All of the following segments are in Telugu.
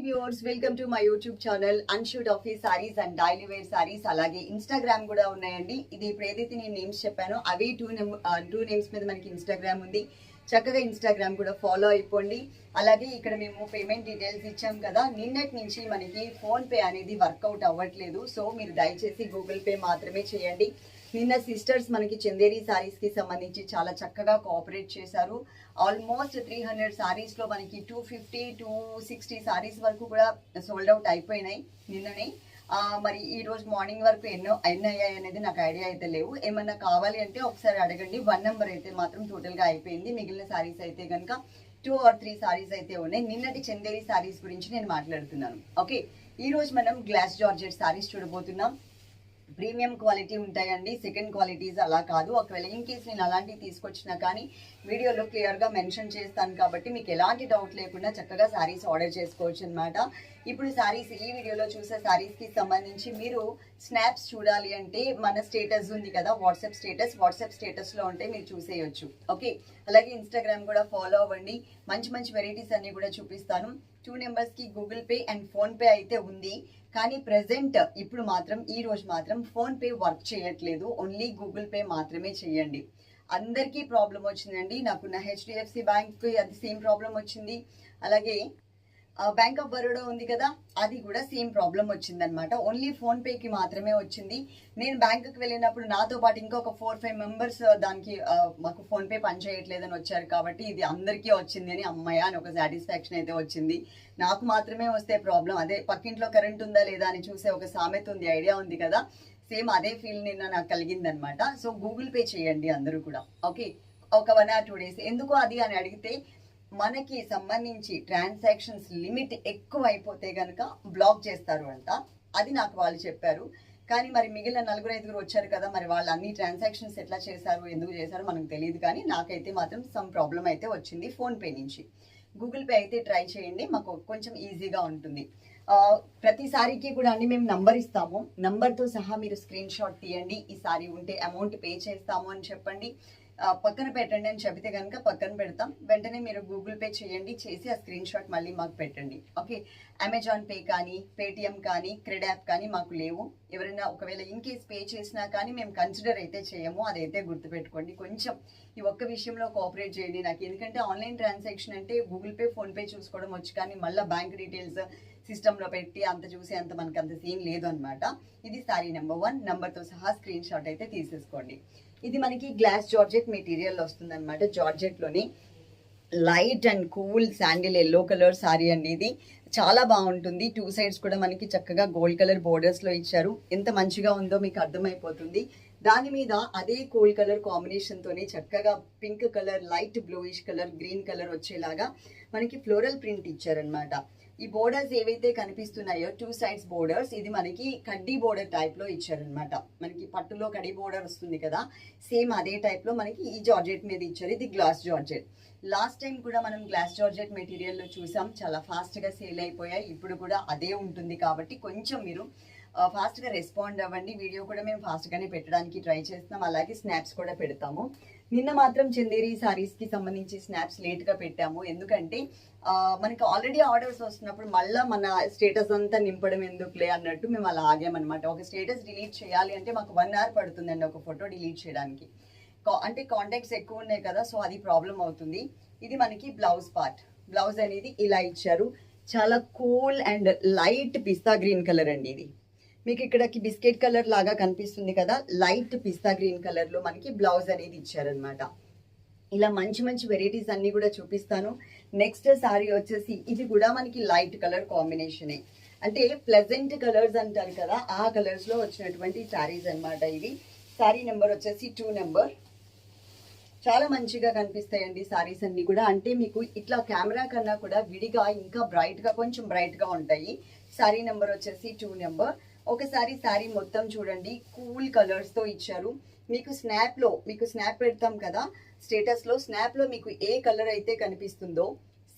Viewers welcome to my YouTube channel అన్షూట్ office saris and daily wear saris అలాగే ఇన్స్టాగ్రామ్ కూడా ఉన్నాయండి. ఇది ఇప్పుడు ఏదైతే నేను నేమ్స్ చెప్పానో అవి టూ నేమ్ టూ నేమ్స్ మీద మనకి ఇన్స్టాగ్రామ్ ఉంది. చక్కగా ఇన్స్టాగ్రామ్ కూడా ఫాలో అయిపోండి. అలాగే ఇక్కడ మేము పేమెంట్ డీటెయిల్స్ ఇచ్చాం కదా నిన్నటి నుంచి మనకి ఫోన్పే అనేది వర్కౌట్ అవ్వట్లేదు. సో మీరు దయచేసి గూగుల్ పే మాత్రమే చేయండి. నిన్న సిస్టర్స్ మనకి చందేరి సారీస్కి సంబంధించి చాలా చక్కగా కోఆపరేట్ చేశారు. ఆల్మోస్ట్ త్రీ హండ్రెడ్ సారీస్లో మనకి two fifty two sixty saris వరకు కూడా సోల్డ్ అవుట్ అయిపోయినాయి నిన్ననే. మరి ఈ రోజు మార్నింగ్ వరకు ఎన్నో ఎన్ని అయ్యాయి అనేది నాకు ఐడియా అయితే లేవు. ఏమన్నా కావాలి అంటే ఒకసారి అడగండి. వన్ నెంబర్ అయితే మాత్రం టోటల్గా అయిపోయింది. మిగిలిన సారీస్ అయితే కనుక టూ ఆర్ త్రీ సారీస్ అయితే ఉన్నాయి. నిన్నటి చందేరి సారీస్ గురించి నేను మాట్లాడుతున్నాను. ఓకే ఈ రోజు మనం గ్లాస్ జార్జెట్ సారీస్ చూడబోతున్నాం. ప్రీమియం క్వాలిటీ ఉంటాయండి. సెకండ్ క్వాలిటీస్ అలా కాదు. ఒకవేళ ఇన్ కేస్ నేను అలాంటివి తీసుకొచ్చినా కానీ వీడియోలో క్లియర్గా మెన్షన్ చేస్తాను కాబట్టి మీకు ఎలాంటి డౌట్ లేకుండా చక్కగా శారీస్ ఆర్డర్ చేసుకోవచ్చు అనమాట ఇప్పుడు శారీస్ ఈ వీడియోలో చూసే శారీస్కి సంబంధించి మీరు స్నాప్స్ చూడాలి అంటే మన స్టేటస్ ఉంది కదా వాట్సాప్ స్టేటస్ వాట్సాప్ స్టేటస్లో ఉంటే మీరు చూసేయచ్చు. ఓకే? అలాగే ఇన్స్టాగ్రామ్ కూడా ఫాలో అవ్వండి. మంచి మంచి వెరైటీస్ అన్నీ కూడా చూపిస్తాను. టూ నెంబర్స్కి గూగుల్ పే అండ్ ఫోన్పే అయితే ఉంది. కానీ ప్రెసెంట్ ఇప్పుడు మాత్రం ఈ రోజు మాత్రం ఫోన్ పే వర్క్ చేయట్లేదు. ఓన్లీ గూగుల్ పే మాత్రమే చేయండి. అందరికీ ప్రాబ్లం వచ్చిందండి. నాకు నా హెచ్డిఎఫ్సి బ్యాంక్ అది సేమ్ ప్రాబ్లం వచ్చింది. అలాగే బ్యాంక్ ఆఫ్ బరోడా ఉంది కదా అది కూడా సేమ్ ప్రాబ్లం వచ్చిందనమాట ఓన్లీ ఫోన్పేకి మాత్రమే వచ్చింది. నేను బ్యాంకుకి వెళ్ళినప్పుడు నాతో పాటు ఇంకొక ఫోర్ ఫైవ్ మెంబర్స్ దానికి మాకు ఫోన్పే పనిచేయట్లేదని వచ్చారు కాబట్టి ఇది అందరికీ వచ్చింది అని అమ్మాయ అని ఒక సాటిస్ఫాక్షన్ అయితే వచ్చింది. నాకు మాత్రమే వస్తే ప్రాబ్లం అదే పక్కింట్లో కరెంట్ ఉందా లేదా అని చూసే ఒక సామెత ఉంది ఐడియా ఉంది కదా. సేమ్ అదే ఫీల్ నిన్న నాకు కలిగిందనమాట. సో గూగుల్ పే చేయండి అందరూ కూడా. ఓకే? ఒక వన్ ఆర్ టూ డేస్. ఎందుకు అది అని అడిగితే మనకి సంబంధించి ట్రాన్సాక్షన్స్ లిమిట్ ఎక్కువ అయిపోతే కనుక బ్లాక్ చేస్తారు అంట. అది నాకు వాళ్ళు చెప్పారు. కానీ మరి మిగిలిన నలుగురు ఐదుగురు వచ్చారు కదా మరి వాళ్ళు అన్ని ట్రాన్సాక్షన్స్ ఎట్లా చేశారు ఎందుకు చేశారు మనకు తెలియదు కానీ నాకైతే మాత్రం సమ్ ప్రాబ్లం అయితే వచ్చింది ఫోన్ పే నుంచి. గూగుల్ పే అయితే ట్రై చేయండి. మాకు కొంచెం ఈజీగా ఉంటుంది. ప్రతిసారికి కూడా అండి మేము నంబర్ ఇస్తాము. నంబర్తో సహా మీరు స్క్రీన్ షాట్ తీయండి. ఈ సారీ ఉంటే అమౌంట్ పే చేస్తాము అని చెప్పండి. పక్కన పెట్టండి అని చెబితే కనుక పక్కన పెడతాం. వెంటనే మీరు గూగుల్ పే చేయండి. చేసి ఆ స్క్రీన్ షాట్ మళ్ళీ మాకు పెట్టండి. ఓకే? అమెజాన్ పే కానీ పేటిఎం కానీ క్రెడ్ యాప్ కానీ మాకు లేవు. ఎవరైనా ఒకవేళ ఇన్ కేస్ పే చేసినా కానీ మేము కన్సిడర్ అయితే చేయము. అదైతే గుర్తుపెట్టుకోండి. కొంచెం ఈ ఒక్క విషయంలో కోఆపరేట్ చేయండి నాకు. ఎందుకంటే ఆన్లైన్ ట్రాన్సాక్షన్ అంటే గూగుల్ పే ఫోన్పే చూసుకోవడం వచ్చు కానీ మళ్ళీ బ్యాంక్ డీటెయిల్స్ సిస్టంలో పెట్టి అంత చూసి అంత మనకి అంత సీన్ లేదు అనమాట ఇది సారీ నెంబర్ వన్. నెంబర్తో సహా స్క్రీన్ షాట్ అయితే తీసేసుకోండి. ఇది మనకి గ్లాస్ జార్జెట్ మెటీరియల్ వస్తుంది అనమాట జార్జెట్లోని light and cool sandal yellow colour sari అండి ఇది చాలా బాగుంటుంది. టూ సైడ్స్ కూడా మనకి చక్కగా గోల్డ్ కలర్ బోర్డర్స్లో ఇచ్చారు. ఎంత మంచిగా ఉందో మీకు అర్థమైపోతుంది. దాని మీద అదే కూల్ కలర్ కాంబినేషన్తోనే చక్కగా pink colour light bluish colour green colour వచ్చేలాగా మనకి ఫ్లోరల్ ప్రింట్ ఇచ్చారనమాట ఈ బోర్డర్స్ ఏవైతే కనిపిస్తున్నాయో టూ సైడ్స్ బోర్డర్స్ ఇది మనకి కడ్డీ బోర్డర్ టైప్లో ఇచ్చారనమాట మనకి పట్టులో కడ్డీ బోర్డర్ వస్తుంది కదా సేమ్ అదే టైప్లో మనకి ఈ జార్జెట్ మీద ఇచ్చారు ఇది గ్లాస్ జార్జెట్. లాస్ట్ టైం కూడా మనం గ్లాస్ జార్జెట్ మెటీరియల్లో చూసాం చాలా ఫాస్ట్గా సేల్ అయిపోయాయి ఇప్పుడు కూడా అదే ఉంటుంది కాబట్టి కొంచెం మీరు ఫాస్ట్గా రెస్పాండ్ అవ్వండి. వీడియో కూడా మేము ఫాస్ట్గానే పెట్టడానికి ట్రై చేస్తున్నాం అలాగే స్నాప్స్ కూడా పెడతాము. నిన్న మాత్రం చందేరి శారీస్కి సంబంధించి స్నాప్స్ లేట్గా పెట్టాము ఎందుకంటే మనకి ఆల్రెడీ ఆర్డర్స్ వస్తున్నప్పుడు మళ్ళీ మన స్టేటస్ అంతా నింపడం ఎందుకులే అన్నట్టు మేము అలా ఆగామన్నమాట. ఒక స్టేటస్ డిలీట్ చేయాలి అంటే మాకు వన్ అవర్ పడుతుందండి ఒక ఫోటో డిలీట్ చేయడానికి. కా- అంటే కాంటాక్ట్స్ ఎక్కువ ఉన్నాయి కదా సో అది ప్రాబ్లం అవుతుంది. ఇది మనకి బ్లౌజ్ పార్ట్ బ్లౌజ్ అనేది ఇలా ఇచ్చారు. చాలా cool and light pista green colour అండి ఇది. మీకు ఇక్కడకి బిస్కెట్ కలర్ లాగా కనిపిస్తుంది కదా లైట్ పిస్తా గ్రీన్ కలర్లో మనకి బ్లౌజ్ అనేది ఇచ్చారనమాట ఇలా మంచి మంచి వెరైటీస్ అన్ని కూడా చూపిస్తాను. నెక్స్ట్ సారీ వచ్చేసి ఇది కూడా మనకి లైట్ కలర్ కాంబినేషనే అంటే ప్లెజెంట్ కలర్స్ అంటారు కదా ఆ కలర్స్లో వచ్చినటువంటి శారీస్ అన్నమాట ఇవి. సారీ నెంబర్ వచ్చేసి టూ నెంబర్ చాలా మంచిగా కనిపిస్తాయండి సారీస్ అన్ని కూడా. అంటే మీకు ఇట్లా కెమెరా కన్నా కూడా విడిగా ఇంకా బ్రైట్గా కొంచెం బ్రైట్గా ఉంటాయి. శారీ నెంబర్ వచ్చేసి టూ నెంబర్ ఒకసారి శారీ మొత్తం చూడండి కూల్ కలర్స్తో ఇచ్చారు. మీకు స్నాప్లో మీకు స్నాప్ పెడతాం కదా స్టేటస్లో స్నాప్లో మీకు ఏ కలర్ అయితే కనిపిస్తుందో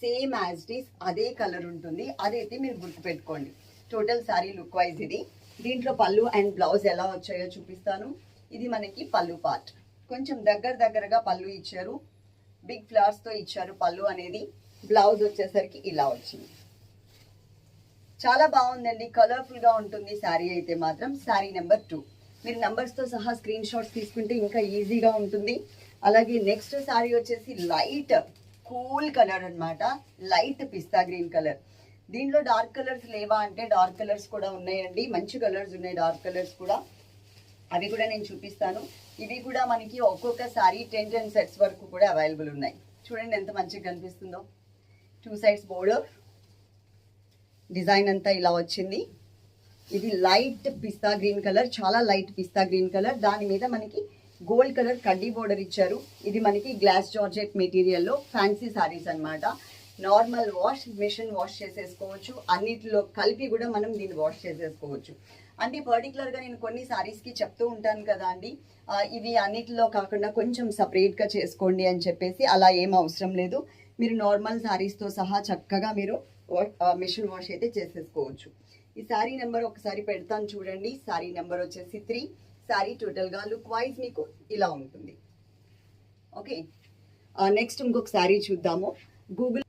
సేమ్ యాజ్ ఇట్ ఈస్ అదే కలర్ ఉంటుంది. అదైతే మీరు గుర్తుపెట్టుకోండి. టోటల్ సారీ లుక్ వైజ్ ఇది. దీంట్లో పళ్ళు అండ్ బ్లౌజ్ ఎలా వచ్చాయో చూపిస్తాను. ఇది మనకి పళ్ళు పార్ట్ కొంచెం దగ్గర దగ్గరగా పళ్ళు ఇచ్చారు. బిగ్ ఫ్లవర్స్తో ఇచ్చారు పళ్ళు అనేది. బ్లౌజ్ వచ్చేసరికి ఇలా వచ్చింది. చాలా బాగుందండి. కలర్ఫుల్గా ఉంటుంది శారీ అయితే మాత్రం. శారీ నెంబర్ టూ మీరు నెంబర్స్తో సహా స్క్రీన్ షాట్స్ తీసుకుంటే ఇంకా ఈజీగా ఉంటుంది. అలాగే నెక్స్ట్ శారీ వచ్చేసి లైట్ కూల్ కలర్ అనమాట లైట్ పిస్తా గ్రీన్ కలర్ దీనిలో డార్క్ కలర్స్ లేవా అంటే డార్క్ కలర్స్ కూడా ఉన్నాయండి. మంచి కలర్స్ ఉన్నాయి డార్క్ కలర్స్ కూడా. అవి కూడా నేను చూపిస్తాను. ఇవి కూడా మనకి ఒక్కొక్క సారీ టెన్ టెన్ సెట్స్ వరకు కూడా అవైలబుల్ ఉన్నాయి. చూడండి ఎంత మంచిగా కనిపిస్తుందో. టూ సైడ్స్ బోర్డర్ డిజైన్ అంతా ఇలా వచ్చింది. ఇది లైట్ పిస్తా గ్రీన్ కలర్ చాలా లైట్ పిస్తా గ్రీన్ కలర్. దాని మీద మనకి గోల్డ్ కలర్ కడ్డీ బోర్డర్ ఇచ్చారు. ఇది మనకి గ్లాస్ జార్జెట్ మెటీరియల్లో ఫ్యాన్సీ సారీస్ అన్నమాట. నార్మల్ వాష్ మిషన్ వాష్ చేసేసుకోవచ్చు. అన్నిటిలో కలిపి కూడా మనం దీన్ని వాష్ చేసేసుకోవచ్చు. అంటే పర్టికులర్గా నేను కొన్ని శారీస్కి చెప్తూ ఉంటాను కదా అండి. ఇవి అన్నిటిలో కాకుండా కొంచెం సపరేట్గా చేసుకోండి అని చెప్పేసి అలా ఏం అవసరం లేదు. మీరు నార్మల్ శారీస్తో సహా చక్కగా మీరు మిషన్ వాష్ అయితే చేసేసుకోవచ్చు. ఈ శారీ నెంబర్ ఒకసారి పెడతాను చూడండి. శారీ నెంబర్ వచ్చేసి త్రీ. శారీ టోటల్గా లుక్ వైజ్ మీకు ఇలా ఉంటుంది. ఓకే? నెక్స్ట్ ఇంకొక శారీ చూద్దాము. Google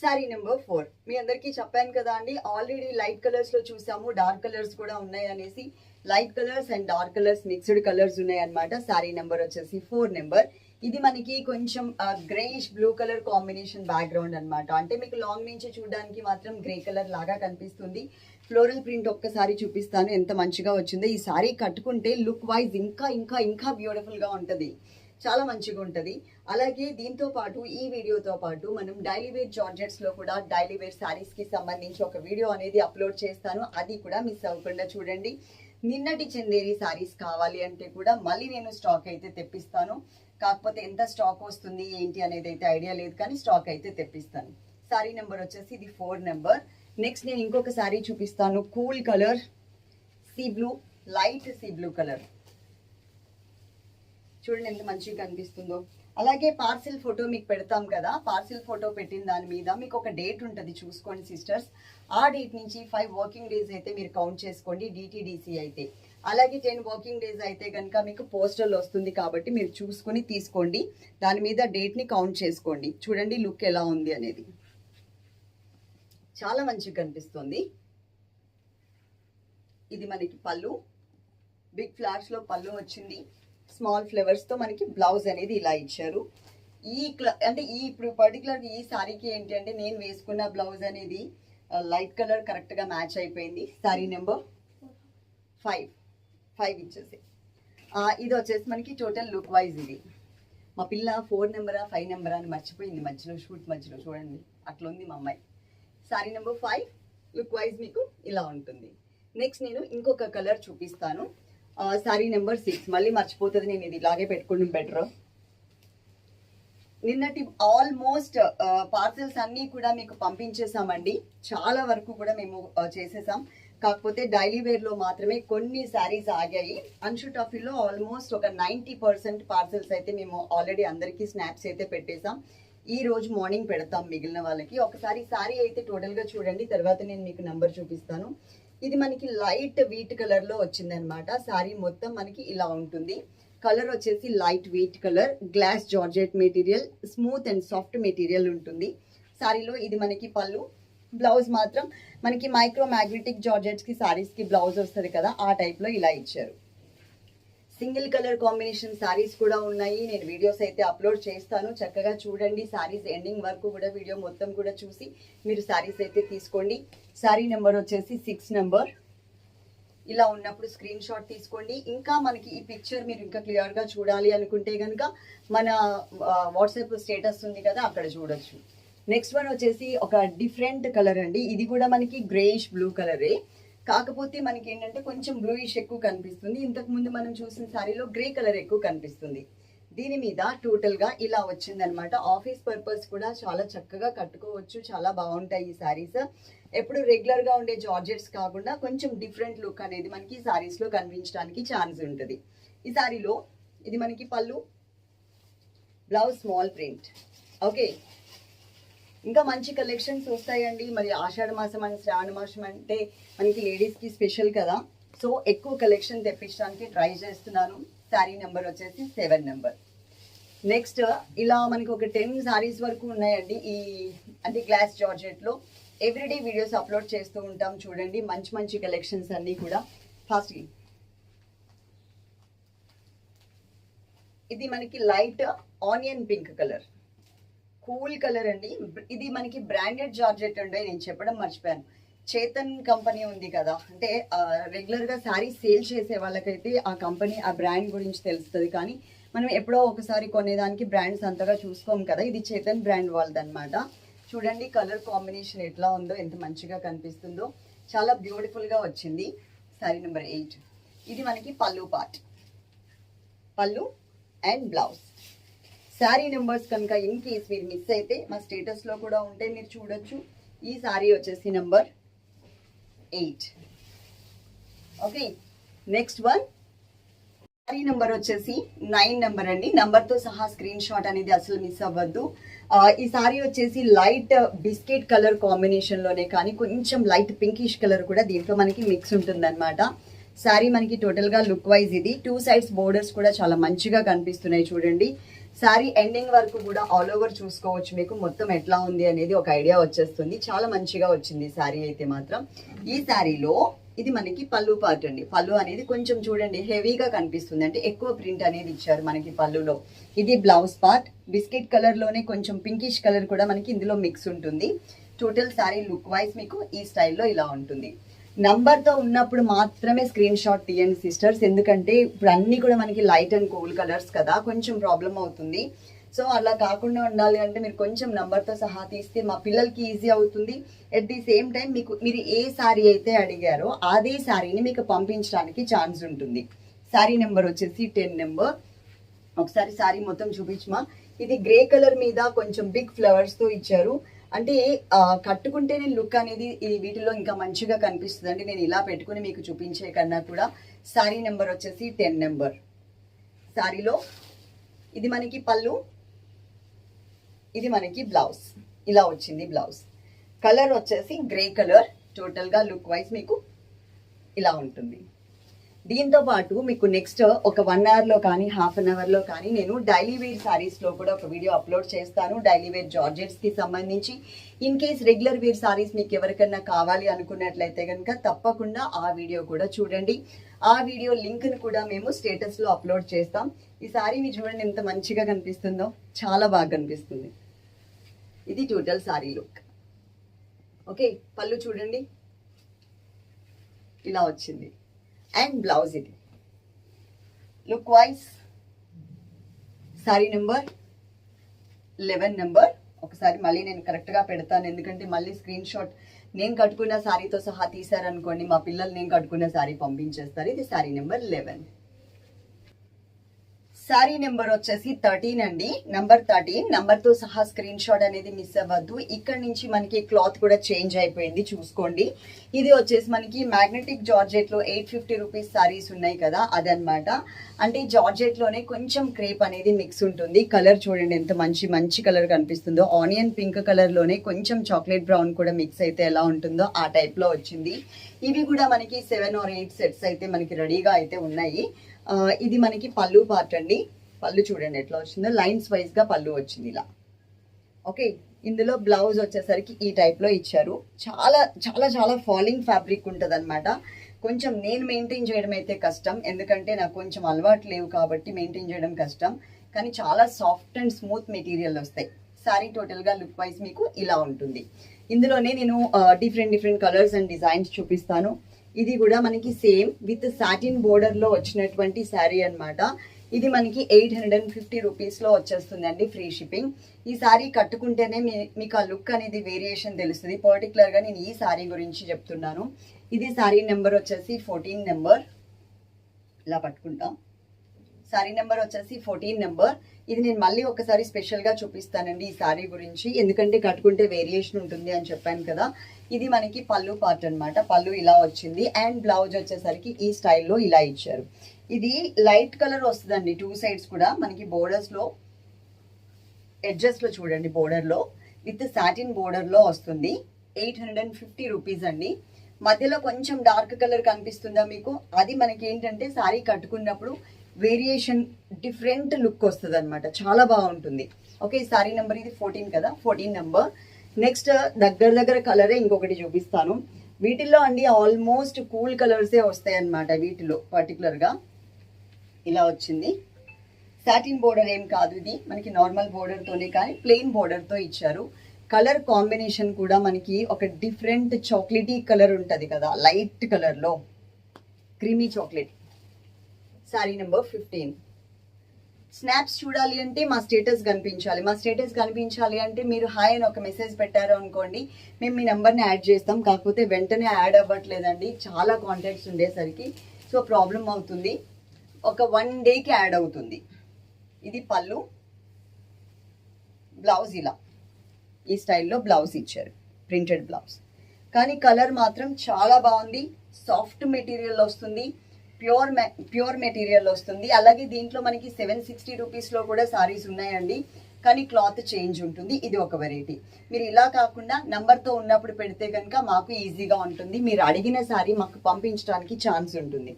sari number four. మీ అందరికీ చెప్పాను కదా అండి ఆల్రెడీ లైట్ కలర్స్లో చూసాము. డార్క్ కలర్స్ కూడా ఉన్నాయి అనేసి. Light colours and dark colours mixed colours ఉన్నాయన్నమాట శారీ నెంబర్ వచ్చేసి ఫోర్ నెంబర్. ఇది మనకి కొంచెం greyish blue colour combination background అనమాట అంటే మీకు లాంగ్ నుంచి చూడడానికి మాత్రం గ్రే కలర్ లాగా కనిపిస్తుంది. ఫ్లోరల్ ప్రింట్ ఒక్కసారి చూపిస్తాను ఎంత మంచిగా వచ్చిందో. ఈ సారీ కట్టుకుంటే లుక్ వైజ్ ఇంకా ఇంకా ఇంకా బ్యూటిఫుల్గా ఉంటుంది. చాలా మంచిగా ఉంటుంది. అలాగే దీంతో పాటు ఈ వీడియోతో పాటు మనం డైలీ వేర్ జార్జెట్స్లో కూడా డైలీ వేర్ శారీస్కి సంబంధించి ఒక వీడియో అనేది అప్లోడ్ చేస్తాను. అది కూడా మిస్ అవ్వకుండా చూడండి. నిన్నటి చందేరి శారీస్ కావాలి అంటే కూడా మళ్ళీ నేను స్టాక్ అయితే తెప్పిస్తాను. కాకపోతే ఎంత స్టాక్ వస్తుంది ఏంటి అనేది అయితే ఐడియా లేదు కానీ స్టాక్ అయితే తెప్పిస్తాను. శారీ నెంబర్ వచ్చేసి ఇది ఫోర్ నెంబర్. నెక్స్ట్ నేను ఇంకొక శారీ చూపిస్తాను. Cool colour sea blue light sea blue colour. చూడండి ఎంత మంచిగా కనిపిస్తుందో. అలాగే పార్సిల్ ఫోటో మీకు పెడతాం కదా. పార్సిల్ ఫోటో పెట్టిన దాని మీద మీకు ఒక డేట్ ఉంటుంది చూసుకోండి సిస్టర్స్. ఆ డేట్ నుంచి ఫైవ్ వర్కింగ్ డేస్ అయితే మీరు కౌంట్ చేసుకోండి డిటీడీసీ అయితే. అలాగే టెన్ వర్కింగ్ డేస్ అయితే కనుక మీకు పోస్టల్ వస్తుంది కాబట్టి మీరు చూసుకుని తీసుకోండి. దాని మీద డేట్ని కౌంట్ చేసుకోండి. చూడండి లుక్ ఎలా ఉంది అనేది. చాలా మంచిగా కనిపిస్తుంది. ఇది మనకి పళ్ళు. బిగ్ ఫ్లాట్స్లో పళ్ళు వచ్చింది. స్మాల్ ఫ్లవర్స్తో మనకి బ్లౌజ్ అనేది ఇలా ఇచ్చారు. ఈ క్ల- అంటే ఈ ఇప్పుడు పర్టికులర్ ఈ శారీకి ఏంటి అంటే నేను వేసుకున్న బ్లౌజ్ అనేది లైట్ కలర్ కరెక్ట్గా మ్యాచ్ అయిపోయింది. Sari number five. Five inches ఇది వచ్చేసి మనకి టోటల్ లుక్ వైజ్ ఇది. మా పిల్ల ఫోర్ నెంబరా ఫైవ్ నెంబరా అని మర్చిపోయింది మధ్యలో షూట్ మధ్యలో చూడండి. అట్లా ఉంది మా అమ్మాయి. Sari number five look wise మీకు ఇలా ఉంటుంది. నెక్స్ట్ నేను ఇంకొక కలర్ చూపిస్తాను. సారీ నెంబర్ సిక్స్ మళ్ళీ మర్చిపోతుంది నేను ఇది ఇలాగే పెట్టుకోవడం బెటర్ నిన్నటి ఆల్మోస్ట్ పార్సల్స్ అన్నీ కూడా మీకు పంపించేసామండి. చాలా వరకు కూడా మేము చేసేసాం. కాకపోతే డైలీ వేర్లో మాత్రమే కొన్ని శారీస్ ఆగాయి. అన్షు టాఫీలో ఆల్మోస్ట్ ఒక నైంటీ పర్సెంట్ పార్సల్స్ అయితే మేము ఆల్రెడీ అందరికీ స్నాప్స్ అయితే పెట్టేసాం ఈ రోజు మార్నింగ్ పెడతాం మిగిలిన వాళ్ళకి. ఒకసారి శారీ అయితే టోటల్గా చూడండి తర్వాత నేను మీకు నంబర్ చూపిస్తాను. ఇది మనకి లైట్ వీట్ కలర్లో వచ్చిందనమాట వచ్చింది అనమాట శారీ మొత్తం మనకి ఇలా ఉంటుంది. కలర్ వచ్చేసి light wheat colour glass georgette material smooth and soft material ఉంటుంది. శారీలో ఇది మనకి పళ్ళు బ్లౌజ్ మాత్రం మనకి మైక్రో మ్యాగ్నెటిక్ జార్జెట్స్కి సారీస్కి బ్లౌజ్ వస్తుంది కదా ఆ టైప్లో ఇలా ఇచ్చారు. సింగిల్ కలర్ కాంబినేషన్ సారీస్ కూడా ఉన్నాయి. నేను వీడియోస్ అయితే అప్లోడ్ చేస్తాను. చక్కగా చూడండి సారీస్ ఎండింగ్ వరకు కూడా వీడియో మొత్తం కూడా చూసి మీరు సారీస్ అయితే తీసుకోండి. సారీ నెంబర్ వచ్చేసి సిక్స్ నెంబర్ ఇలా ఉన్నప్పుడు స్క్రీన్ షాట్ తీసుకోండి. ఇంకా మనకి ఈ పిక్చర్ మీరు ఇంకా క్లియర్గా చూడాలి అనుకుంటే కనుక మన వాట్సాప్ స్టేటస్ ఉంది కదా అక్కడ చూడొచ్చు. నెక్స్ట్ వన్ వచ్చేసి ఒక డిఫరెంట్ కలర్ అండి. ఇది కూడా మనకి గ్రేయిష్ బ్లూ కలరే కాకపోతే మనకి ఏంటంటే కొంచెం బ్లూయిష్ ఎక్కువ కనిపిస్తుంది. ఇంతకు ముందు మనం చూసిన శారీలో గ్రే కలర్ ఎక్కువ కనిపిస్తుంది. దీని మీద టోటల్గా ఇలా వచ్చింది అనమాట ఆఫీస్ పర్పస్ కూడా చాలా చక్కగా కట్టుకోవచ్చు. చాలా బాగుంటాయి ఈ సారీస్ ఎప్పుడు రెగ్యులర్గా ఉండే జార్జెట్స్ కాకుండా కొంచెం డిఫరెంట్ లుక్ అనేది మనకి ఈ శారీస్లో కనిపించడానికి ఛాన్స్ ఉంటుంది. ఈ శారీలో ఇది మనకి పళ్ళు బ్లౌజ్ స్మాల్ ప్రింట్ ఓకే ఇంకా మంచి కలెక్షన్స్ వస్తాయండి. మరి ఆషాఢ మాసం అని శ్రావణ మాసం అంటే మనకి లేడీస్కి స్పెషల్ కదా. సో ఎక్కువ కలెక్షన్ తెప్పించడానికి ట్రై చేస్తున్నాను శారీ నెంబర్ వచ్చేసి సెవెన్ నెంబర్ నెక్స్ట్ ఇలా మనకి ఒక టెన్ శారీస్ వరకు ఉన్నాయండి. ఈ అంటే గ్లాస్ జార్జెట్లో ఎవ్రీడే వీడియోస్ అప్లోడ్ చేస్తూ ఉంటాం చూడండి. మంచి మంచి కలెక్షన్స్ అన్నీ కూడా. ఫాస్ట్ ఇది మనకి light onion pink colour cool colour అండి. ఇది మనకి బ్రాండెడ్ జార్జెట్ అండి నేను చెప్పడం మర్చిపోయాను. చేతన్ కంపెనీ ఉంది కదా అంటే రెగ్యులర్గా శారీ సేల్ చేసే వాళ్ళకైతే ఆ కంపెనీ ఆ బ్రాండ్ గురించి తెలుస్తుంది. కానీ మనం ఎప్పుడో ఒకసారి కొనేదానికి బ్రాండ్స్ అంతగా చూసుకోం కదా ఇది చేతన్ బ్రాండ్ వాళ్ళదనమాట చూడండి కలర్ కాంబినేషన్ ఎట్లా ఉందో ఎంత మంచిగా కనిపిస్తుందో. చాలా బ్యూటిఫుల్గా వచ్చింది శారీ నెంబర్ ఎయిట్. ఇది మనకి పళ్ళు పార్ట్. పళ్ళు అండ్ బ్లౌజ్. శారీ నెంబర్స్ కనుక ఇన్ కేస్ మీరు మిస్ అయితే మా స్టేటస్లో కూడా ఉంటే మీరు చూడొచ్చు. ఈ శారీ వచ్చేసి number eight okay next one sari number వచ్చేసి నైన్ నెంబర్ అండి. నెంబర్తో సహా స్క్రీన్ షాట్ అనేది అసలు మిస్ అవ్వద్దు. ఈ సారీ వచ్చేసి లైట్ బిస్కెట్ కలర్ కాంబినేషన్లోనే కానీ కొంచెం లైట్ పింకిష్ కలర్ కూడా దీంట్లో మనకి మిక్స్ ఉంటుందన్నమాట. శారీ మనకి టోటల్గా లుక్ వైజ్ ఇది. టూ సైడ్స్ బోర్డర్స్ కూడా చాలా మంచిగా కనిపిస్తున్నాయి చూడండి. శారీ ఎండింగ్ వరకు కూడా ఆల్ ఓవర్ చూసుకోవచ్చు. మీకు మొత్తం ఎట్లా ఉంది అనేది ఒక ఐడియా వచ్చేస్తుంది. చాలా మంచిగా వచ్చింది శారీ అయితే మాత్రం. ఈ శారీలో ఇది మనకి పళ్ళు పార్ట్ అండి. పళ్ళు అనేది కొంచెం చూడండి హెవీగా కనిపిస్తుంది. అంటే ఎక్కువ ప్రింట్ అనేది ఇచ్చారు మనకి పళ్ళులో. ఇది బ్లౌజ్ పార్ట్ బిస్కెట్ కలర్లోనే కొంచెం పింకిష్ కలర్ కూడా మనకి ఇందులో మిక్స్ ఉంటుంది. టోటల్ శారీ లుక్ వైజ్ మీకు ఈ స్టైల్లో ఇలా ఉంటుంది. నంబర్తో ఉన్నప్పుడు మాత్రమే స్క్రీన్ షాట్ తీయండి సిస్టర్స్ ఎందుకంటే ఇప్పుడు అన్నీ కూడా మనకి లైట్ అండ్ కూల్ కలర్స్ కదా కొంచెం ప్రాబ్లం అవుతుంది. సో అలా కాకుండా ఉండాలి అంటే మీరు కొంచెం నెంబర్తో సహా తీస్తే మా పిల్లలకి ఈజీ అవుతుంది. ఎట్ ది సేమ్ టైం మీకు మీరు ఏ శారీ అయితే అడిగారో అదే శారీని మీకు పంపించడానికి ఛాన్స్ ఉంటుంది. శారీ నెంబర్ వచ్చేసి టెన్ నెంబర్ ఒకసారి శారీ మొత్తం చూపించమా? ఇది గ్రే కలర్ మీద కొంచెం బిగ్ ఫ్లవర్స్తో ఇచ్చారు. అంటే కట్టుకుంటే కట్టుకుంటేనే లుక్ అనేది ఈ వీటిలో ఇంకా మంచిగా కనిపిస్తుంది అంటే నేను ఇలా పెట్టుకుని మీకు చూపించే కన్నా కూడా శారీ నెంబర్ వచ్చేసి టెన్ నెంబర్. శారీలో ఇది మనకి పళ్ళు ఇది మనకి బ్లౌజ్. ఇలా వచ్చింది బ్లౌజ్. కలర్ వచ్చేసి గ్రే కలర్. టోటల్గా లుక్ వైజ్ మీకు ఇలా ఉంటుంది. దీంతో పాటు మీకు నెక్స్ట్ ఒక వన్ అవర్లో కానీ హాఫ్ అన్ అవర్లో కానీ నేను డైలీ వేర్ శారీస్లో కూడా ఒక వీడియో అప్లోడ్ చేస్తాను. డైలీ వేర్ జార్జెట్స్కి సంబంధించి. In case regular wear saris మీకు ఎవరికైనా కావాలి అనుకున్నట్లయితే కనుక తప్పకుండా ఆ వీడియో కూడా చూడండి. ఆ వీడియో లింక్ను కూడా మేము స్టేటస్లో అప్లోడ్ చేస్తాం. ఈ సారీ మీరు చూడండి ఎంత మంచిగా కనిపిస్తుందో. చాలా బాగా కనిపిస్తుంది. ఇది టోటల్ సారీ లుక్ ఓకే పళ్ళు చూడండి. ఇలా వచ్చింది. అండ్ బ్లౌజ్ ఇది look wise sari number eleven number ఒకసారి మళ్ళీ నేను కరెక్ట్గా పెడతాను. ఎందుకంటే మళ్ళీ స్క్రీన్ షాట్ నేను కట్టుకున్న శారీతో సహా తీసారనుకోండి మా పిల్లలు నేను కట్టుకున్న శారీ పంపించేస్తారు. ఇది sari number eleven sari number వచ్చేసి థర్టీన్ అండి. Number thirteen. నంబర్తో సహా స్క్రీన్ షాట్ అనేది మిస్ అవ్వద్దు. ఇక్కడ నుంచి మనకి క్లాత్ కూడా చేంజ్ అయిపోయింది చూసుకోండి. ఇది వచ్చేసి మనకి మ్యాగ్నెటిక్ జార్జెట్లో ఎయిట్ ఫిఫ్టీ రూపీస్ శారీస్ ఉన్నాయి కదా అదనమాట అంటే జార్జెట్లోనే కొంచెం క్రేప్ అనేది మిక్స్ ఉంటుంది. కలర్ చూడండి ఎంత మంచి మంచి కలర్ కనిపిస్తుందో. ఆనియన్ పింక్ కలర్లోనే కొంచెం చాక్లెట్ బ్రౌన్ కూడా మిక్స్ అయితే ఎలా ఉంటుందో ఆ టైప్లో వచ్చింది. ఇవి కూడా మనకి సెవెన్ ఆర్ ఎయిట్ సెట్స్ అయితే మనకి రెడీగా అయితే ఉన్నాయి. ఇది మనకి పళ్ళు పార్ట్ అండి. పళ్ళు చూడండి ఎట్లా వచ్చిందో. లైన్స్ వైజ్గా పళ్ళు వచ్చింది ఇలా. ఓకే ఇందులో బ్లౌజ్ వచ్చేసరికి ఈ టైప్లో ఇచ్చారు. చాలా చాలా చాలా ఫాలింగ్ ఫ్యాబ్రిక్ ఉంటుంది కొంచెం నేను మెయింటైన్ చేయడం అయితే కష్టం. ఎందుకంటే నాకు కొంచెం అలవాటు లేవు కాబట్టి మెయింటైన్ చేయడం కష్టం. కానీ చాలా సాఫ్ట్ అండ్ స్మూత్ మెటీరియల్ వస్తాయి. సారీ టోటల్గా లుక్ వైజ్ మీకు ఇలా ఉంటుంది. ఇందులోనే నేను different different colours and designs చూపిస్తాను. ఇది కూడా మనకి సేమ్ విత్ సాటిన్ బోర్డర్లో వచ్చినటువంటి శారీ అన్నమాట. ఇది మనకి ఎయిట్ హండ్రెడ్ అండ్ ఫిఫ్టీ రూపీస్లో వచ్చేస్తుందండి ఫ్రీ షిప్పింగ్. ఈ శారీ కట్టుకుంటేనే మీ- మీకు ఆ లుక్ అనేది వేరియేషన్ తెలుస్తుంది. పర్టికులర్గా నేను ఈ శారీ గురించి చెప్తున్నాను. ఇది శారీ నెంబర్ వచ్చేసి ఫోర్టీన్ నెంబర్. ఇలా పట్టుకుంటాం. సారీ నెంబర్ వచ్చేసి ఫోర్టీన్ నెంబర్ ఇది నేను మళ్ళీ ఒకసారి స్పెషల్గా చూపిస్తానండి ఈ సారీ గురించి. ఎందుకంటే కట్టుకుంటే వేరియేషన్ ఉంటుంది అని చెప్పాను కదా. ఇది మనకి పళ్ళు పార్ట్ అనమాట పళ్ళు ఇలా వచ్చింది. అండ్ బ్లౌజ్ వచ్చేసరికి ఈ స్టైల్లో ఇలా ఇచ్చారు. ఇది లైట్ కలర్ వస్తుందండి. టూ సైడ్స్ కూడా. మనకి బోర్డర్స్లో ఎడ్జస్ట్లో చూడండి బోర్డర్లో విత్ సాటిన్ బోర్డర్లో వస్తుంది. Eight hundred and fifty rupees అండి. మధ్యలో కొంచెం డార్క్ కలర్ కనిపిస్తుందా మీకు? అది మనకి ఏంటంటే సారీ కట్టుకున్నప్పుడు వేరియేషన్ డిఫరెంట్ లుక్ వస్తుంది అనమాట చాలా బాగుంటుంది. ఓకే సారీ నెంబర్ ఇది ఫోర్టీన్ కదా? Fourteen number. నెక్స్ట్ దగ్గర దగ్గర కలరే ఇంకొకటి చూపిస్తాను. వీటిల్లో అండి ఆల్మోస్ట్ కూల్ కలర్సే వస్తాయి అన్నమాట వీటిలో పర్టికులర్గా ఇలా వచ్చింది. సాటిన్ బోర్డర్ ఏం కాదు ఇది. మనకి నార్మల్ బోర్డర్తోనే కానీ ప్లెయిన్ బోర్డర్తో ఇచ్చారు. కలర్ కాంబినేషన్ కూడా మనకి ఒక డిఫరెంట్ చాక్లెటీ కలర్ ఉంటుంది కదా? లైట్ కలర్లో creamy chocolate sari number fifteen snaps చూడాలి అంటే మా స్టేటస్ కనిపించాలి. మా స్టేటస్ కనిపించాలి అంటే మీరు హాయ్ అని ఒక మెసేజ్ పెట్టారు అనుకోండి మేము మీ నెంబర్ని యాడ్ చేస్తాం. కాకపోతే వెంటనే యాడ్ అవ్వట్లేదండి. చాలా కాంటాక్ట్స్ ఉండేసరికి. సో ప్రాబ్లం అవుతుంది. ఒక వన్ డేకి యాడ్ అవుతుంది. ఇది పళ్ళు బ్లౌజ్ ఇలా. ఈ స్టైల్లో బ్లౌజ్ ఇచ్చారు. ప్రింటెడ్ బ్లౌజ్ కానీ కలర్ మాత్రం చాలా బాగుంది. సాఫ్ట్ మెటీరియల్ వస్తుంది. ప్యూర్ ప్యూర్ మెటీరియల్ వస్తుంది. అలాగే దీంట్లో మనకి సెవెన్ సిక్స్టీ రూపీస్లో కూడా సారీస్ ఉన్నాయండి. కానీ క్లాత్ చేంజ్ ఉంటుంది. ఇది ఒక వెరైటీ మీరు ఇలా కాకుండా నంబర్తో ఉన్నప్పుడు పెడితే కనుక మాకు ఈజీగా ఉంటుంది. మీరు అడిగిన సారీ మాకు పంపించడానికి ఛాన్స్ ఉంటుంది.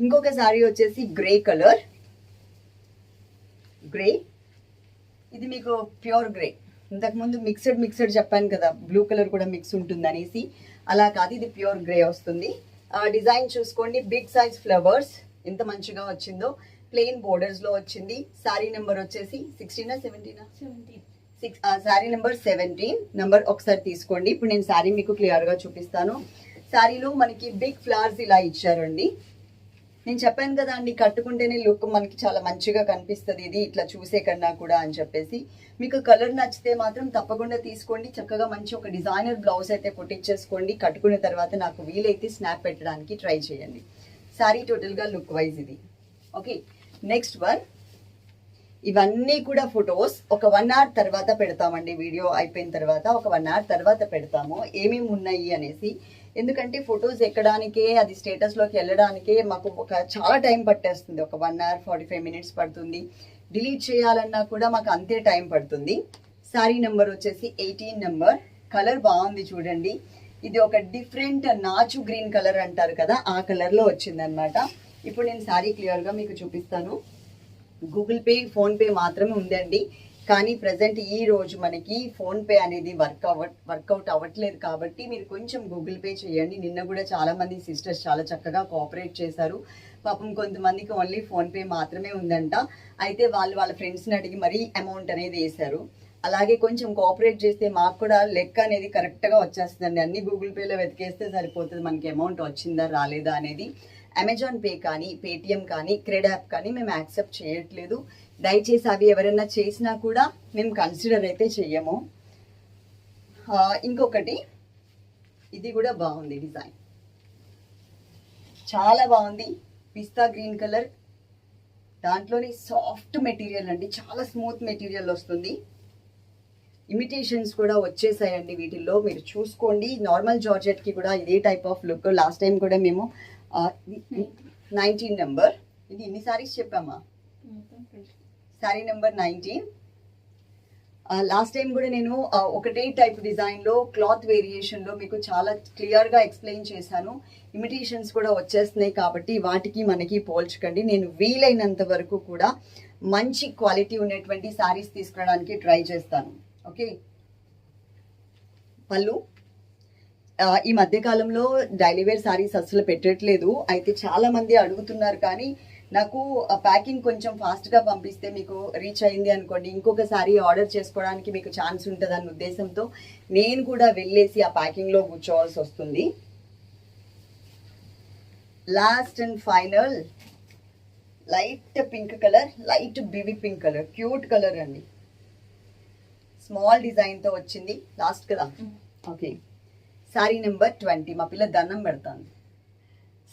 ఇంకొక సారీ వచ్చేసి గ్రే కలర్ గ్రే ఇది మీకు ప్యూర్ గ్రే ఇంతకుముందు మిక్సడ్ మిక్సడ్ చెప్పాను కదా. బ్లూ కలర్ కూడా మిక్స్ ఉంటుంది అనేసి అలా కాదు ఇది ప్యూర్ గ్రే వస్తుంది. డిజైన్ చూసుకోండి. బిగ్ సైజ్ ఫ్లవర్స్ ఎంత మంచిగా వచ్చిందో. ప్లెయిన్ బోర్డర్స్లో వచ్చింది. సారీ నెంబర్ వచ్చేసి సిక్స్టీనా సెవెంటీనా? Six sari number seventeen. Number ఒకసారి తీసుకోండి. ఇప్పుడు నేను శారీ మీకు క్లియర్గా చూపిస్తాను. శారీలో మనకి బిగ్ ఫ్లవర్స్ ఇలా ఇచ్చారండి. నేను చెప్పాను కదా అండి కట్టుకుంటేనే లుక్ మనకి చాలా మంచిగా కనిపిస్తుంది ఇది ఇట్లా చూసే కన్నా కూడా అని చెప్పేసి. మీకు కలర్ నచ్చితే మాత్రం తప్పకుండా తీసుకోండి. చక్కగా మంచి ఒక డిజైనర్ బ్లౌజ్ అయితే కుట్టించేసుకోండి. కట్టుకున్న తర్వాత నాకు వీలైతే స్నాప్ పెట్టడానికి ట్రై చేయండి. సారీ టోటల్గా లుక్ వైజ్ ఇది. Okay next one. ఇవన్నీ కూడా ఫొటోస్ ఒక వన్ అవర్ తర్వాత పెడతామండి వీడియో అయిపోయిన తర్వాత. ఒక వన్ అవర్ తర్వాత పెడతాము. ఏమేమి ఉన్నాయి అనేసి ఎందుకంటే ఫొటోస్ ఎక్కడానికే అది స్టేటస్లోకి వెళ్ళడానికే మాకు ఒక చాలా టైం పట్టేస్తుంది. ఒక one hour forty five minutes పడుతుంది. డిలీట్ చేయాలన్నా కూడా మాకు అంతే టైం పడుతుంది. శారీ నెంబర్ వచ్చేసి ఎయిటీన్ నెంబర్ కలర్ బాగుంది చూడండి. ఇది ఒక డిఫరెంట్ నాచు గ్రీన్ కలర్ అంటారు కదా ఆ కలర్లో వచ్చిందనమాట ఇప్పుడు నేను శారీ క్లియర్గా మీకు చూపిస్తాను. గూగుల్ పే ఫోన్పే మాత్రమే ఉందండి. కానీ ప్రజెంట్ ఈ రోజు మనకి ఫోన్ పే అనేది వర్క్ అవ వర్కౌట్ అవ్వట్లేదు కాబట్టి మీరు కొంచెం గూగుల్ పే చేయండి. నిన్న కూడా చాలామంది సిస్టర్స్ చాలా చక్కగా కోఆపరేట్ చేశారు. పాపం కొంతమందికి ఓన్లీ ఫోన్ పే మాత్రమే ఉందంట. అయితే వాళ్ళు వాళ్ళ ఫ్రెండ్స్ని అడిగి మరీ అమౌంట్ అనేది వేశారు. అలాగే కొంచెం కోఆపరేట్ చేస్తే మాకు కూడా లెక్క అనేది కరెక్ట్గా వచ్చేస్తుందండి. అన్ని గూగుల్ పేలో వెతికేస్తే సరిపోతుంది. మనకి అమౌంట్ వచ్చిందా రాలేదా అనేది అమెజాన్ పే కానీ పేటిఎం కానీ క్రెడ్ యాప్ కానీ మేము యాక్సెప్ట్ చేయట్లేదు. దయచేసి అవి ఎవరైనా చేసినా కూడా మేము కన్సిడర్ అయితే చెయ్యము. ఇంకొకటి ఇది కూడా బాగుంది డిజైన్ చాలా బాగుంది. Pista green colour. దాంట్లోని సాఫ్ట్ మెటీరియల్ అండి. చాలా స్మూత్ మెటీరియల్ వస్తుంది. ఇమిటేషన్స్ కూడా వచ్చేసాయండి వీటిల్లో. మీరు చూసుకోండి. నార్మల్ జార్జెట్కి కూడా ఇదే type of look last time కూడా మేము నైన్టీన్ నెంబర్ ఇది ఎన్ని saris చెప్పామా? Sari number nineteen last time కూడా నేను uh, ఒకటే టైప్ డిజైన్లో క్లాత్ వేరియేషన్లో మీకు చాలా క్లియర్గా ఎక్స్ప్లెయిన్ చేశాను. ఇమిటేషన్స్ కూడా వచ్చేస్తున్నాయి కాబట్టి వాటికి మనకి పోల్చకండి. నేను వీలైనంత వరకు కూడా మంచి క్వాలిటీ ఉన్నటువంటి శారీస్ తీసుకురావడానికి ట్రై చేస్తాను. ఓకే పళ్ళు. Uh, ఈ మధ్యకాలంలో డైలీవేర్ శారీస్ అసలు పెట్టట్లేదు. అయితే చాలా మంది అడుగుతున్నారు కానీ నాకు ఆ ప్యాకింగ్ కొంచెం ఫాస్ట్గా పంపిస్తే మీకు రీచ్ అయింది అనుకోండి. ఇంకొక సారీ ఆర్డర్ చేసుకోవడానికి మీకు ఛాన్స్ ఉంటుంది అన్న ఉద్దేశంతో నేను కూడా వెళ్ళేసి ఆ ప్యాకింగ్లో కూర్చోవాల్సి వస్తుంది. Last and final light pink colour light BV pink colour cute colour అండి. స్మాల్ డిజైన్తో వచ్చింది. లాస్ట్ కదా ఓకే శారీ నెంబర్ ట్వంటీ మా పిల్ల దండం పెడతాను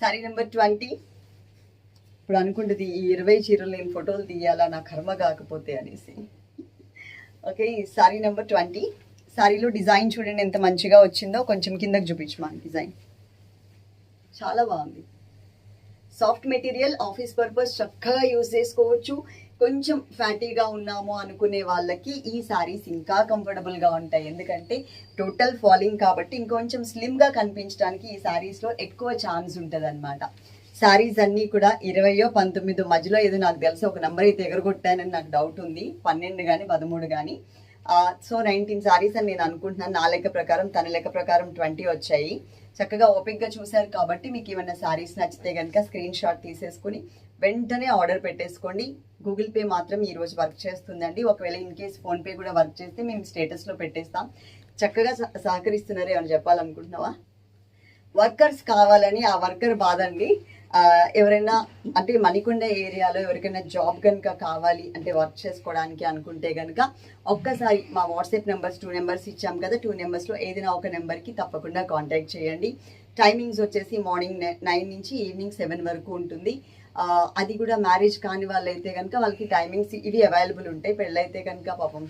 శారీ నెంబర్ ట్వంటీ ఇప్పుడు అనుకుంటుంది ఈ ఇరవై చీరలు నేను ఫోటోలు తీయాలా? నా కర్మ కాకపోతే అనేసి. Okay sari number twenty. శారీలో డిజైన్ చూడండి ఎంత మంచిగా వచ్చిందో. కొంచెం కిందకి చూపించమా డిజైన్. చాలా బాగుంది. సాఫ్ట్ మెటీరియల్ ఆఫీస్ పర్పస్ చక్కగా యూజ్ చేసుకోవచ్చు. కొంచెం ఫ్యాటీగా ఉన్నాము అనుకునే వాళ్ళకి ఈ సారీస్ ఇంకా కంఫర్టబుల్గా ఉంటాయి. ఎందుకంటే టోటల్ ఫాలింగ్ కాబట్టి ఇంకొంచెం స్లిమ్గా కనిపించడానికి ఈ సారీస్లో ఎక్కువ ఛాన్స్ ఉంటుంది శారీస్ సారీస్ అన్నీ కూడా ఇరవయో పంతొమ్మిదో మధ్యలో ఏదో నాకు తెలిసి ఒక నెంబర్ అయితే ఎగరగొట్టానని నాకు డౌట్ ఉంది. పన్నెండు కానీ పదమూడు కానీ సో నైన్టీన్ సారీస్ అని నేను అనుకుంటున్నాను. నా లెక్క ప్రకారం తన లెక్క ప్రకారం ట్వంటీ వచ్చాయి. చక్కగా ఓపిక్గా చూశారు కాబట్టి మీకు ఏమైనా సారీస్ నచ్చితే కనుక స్క్రీన్ షాట్ తీసేసుకుని వెంటనే ఆర్డర్ పెట్టేసుకోండి. గూగుల్ పే మాత్రం ఈరోజు వర్క్ చేస్తుందండి. ఒకవేళ ఇన్ కేస్ ఫోన్పే కూడా వర్క్ చేస్తే మేము స్టేటస్లో పెట్టేస్తాం. చక్కగా సహ- సహకరిస్తున్నారు ఏమైనా చెప్పాలనుకుంటున్నావా? వర్కర్స్ కావాలని ఆ వర్కర్ బాధ అండి. ఎవరైనా అంటే మణికొండ ఏరియాలో ఎవరికైనా జాబ్ కనుక కావాలి అంటే వర్క్ చేసుకోవడానికి అనుకుంటే కనుక ఒక్కసారి మా వాట్సాప్ నెంబర్స్ టూ నెంబర్స్ ఇచ్చాం కదా టూ నెంబర్స్లో ఏదైనా ఒక నెంబర్కి తప్పకుండా కాంటాక్ట్ చేయండి. టైమింగ్స్ వచ్చేసి మార్నింగ్ నైన్ నుంచి ఈవినింగ్ సెవెన్ వరకు ఉంటుంది. అది కూడా మ్యారేజ్ కాని వాళ్ళైతే కనుక వాళ్ళకి టైమింగ్స్ ఇవి అవైలబుల్ ఉంటాయి. పెళ్ళైతే కనుక పాపం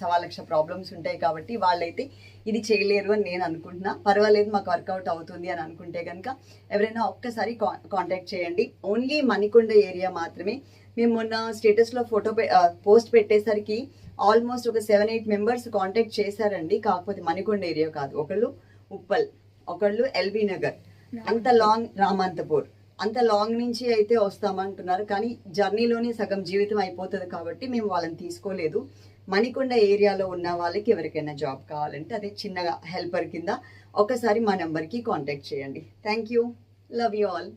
సవా లక్ష ప్రాబ్లమ్స్ ఉంటాయి కాబట్టి వాళ్ళైతే ఇది చేయలేరు అని నేను అనుకుంటున్నా. పర్వాలేదు మాకు వర్కౌట్ అవుతుంది అని అనుకుంటే కనుక ఎవరైనా ఒక్కసారి కాంటాక్ట్ చేయండి. ఓన్లీ మణికొండ ఏరియా మాత్రమే. మేము మొన్న స్టేటస్లో ఫోటో పోస్ట్ పెట్టేసరికి ఆల్మోస్ట్ ఒక సెవెన్ ఎయిట్ మెంబర్స్ కాంటాక్ట్ చేశారండి. కాకపోతే మణికొండ ఏరియా కాదు. ఒకళ్ళు ఉప్పల్ ఒకళ్ళు ఎల్బీ నగర్. అంత లాంగ్ రామంతపూర్. అంత లాంగ్ నుంచి అయితే వస్తామంటున్నారు. కానీ జర్నీలోనే సగం జీవితం అయిపోతుంది కాబట్టి మేము వాళ్ళని తీసుకోలేదు. మణికొండ ఏరియాలో ఉన్న వాళ్ళకి ఎవరికైనా జాబ్ కావాలంటే అదే చిన్నగా హెల్పర్ కింద ఒకసారి మా నెంబర్కి కాంటాక్ట్ చేయండి. Thank you love you all